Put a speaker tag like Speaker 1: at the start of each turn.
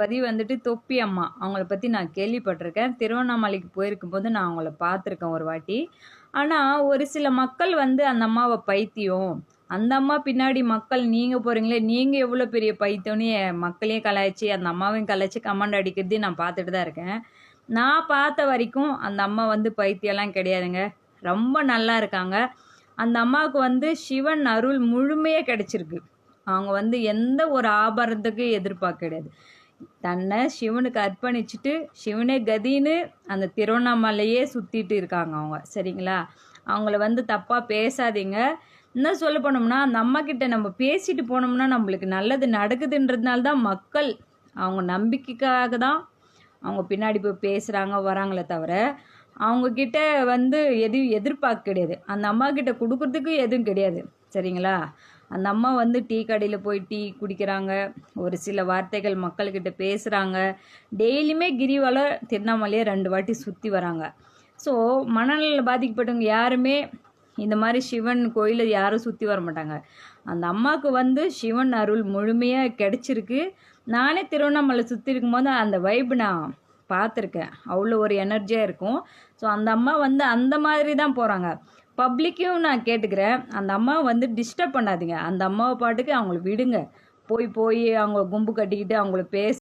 Speaker 1: பதிவு வந்துட்டு தொப்பி அம்மா. அவங்கள பற்றி நான் கேள்விப்பட்டிருக்கேன். திருவண்ணாமலைக்கு போயிருக்கும்போது நான் அவங்கள பார்த்துருக்கேன் ஒரு வாட்டி. ஆனால் ஒரு சில மக்கள் வந்து அந்த அம்மாவை பைத்தியம். அந்த அம்மா பின்னாடி மக்கள் நீங்கள் போகிறீங்களே நீங்கள் எவ்வளோ பெரிய பைத்தியம்னு மக்களையும் கலாய்ச்சி அந்த அம்மாவையும் கலாய்ச்சி கமெண்ட் அடிக்கிறதையும் நான் பார்த்துட்டு தான் இருக்கேன். நான் பார்த்த வரைக்கும் அந்த அம்மா வந்து பைத்தியம்லாம் கிடையாதுங்க. ரொம்ப நல்லா இருக்காங்க. அந்த அம்மாவுக்கு வந்து சிவன் அருள் முழுமையாக கிடைச்சிருக்கு. அவங்க வந்து எந்த ஒரு ஆபரணத்துக்கு எதிர்பார்க்க கிடையாது. தன்னை சிவனுக்கு அர்ப்பணிச்சுட்டு சிவனே கதின்னு அந்த திருவண்ணாமலையே சுற்றிட்டு இருக்காங்க அவங்க. சரிங்களா? அவங்கள வந்து தப்பாக பேசாதீங்க. இன்னும் சொல்ல போனோம்னா அந்த அம்மா கிட்ட நம்ம பேசிட்டு போனோம்னா நம்மளுக்கு நல்லது நடக்குதுன்றதுனால தான் மக்கள் அவங்க நம்பிக்கைக்காக தான் அவங்க பின்னாடி போய் பேசுகிறாங்க வராங்களே தவிர அவங்கக்கிட்ட வந்து எதையும் எதிர்பார்க்க கிடையாது. அந்த அம்மா கிட்ட எதுவும் கிடையாது. சரிங்களா? அந்த அம்மா வந்து டீ கடையில் போய் டீ குடிக்கிறாங்க. ஒரு சில வார்த்தைகள் மக்கள்கிட்ட பேசுகிறாங்க டெய்லியுமே கிரிவலம் திருவண்ணாமலையை ரெண்டு வாட்டி சுற்றி வராங்க. ஸோ மனநலில் பாதிக்கப்பட்டவங்க யாருமே இந்த மாதிரி சிவன் கோயிலை யாரும் சுற்றி வர மாட்டாங்க. அந்த அம்மாவுக்கு வந்து சிவன் அருள் முழுமையாக கிடச்சிருக்கு. நானே திருவண்ணாமலை சுற்றி இருக்கும்போது அந்த வைப் நான் பார்த்துருக்கேன். அவ்வளோ ஒரு எனர்ஜியாக இருக்கும். ஸோ அந்த அம்மா வந்து அந்த மாதிரி தான் போகிறாங்க பப்ளிக்கையும் நான் கேட்டுக்கிறேன். அந்த அம்மாவை வந்து டிஸ்டர்ப் பண்ணாதீங்க. அந்த அம்மாவை பாட்டுக்கு அவங்கள விடுங்க. போய் போய் அவங்க கும்பு கட்டிக்கிட்டு அவங்கள பேச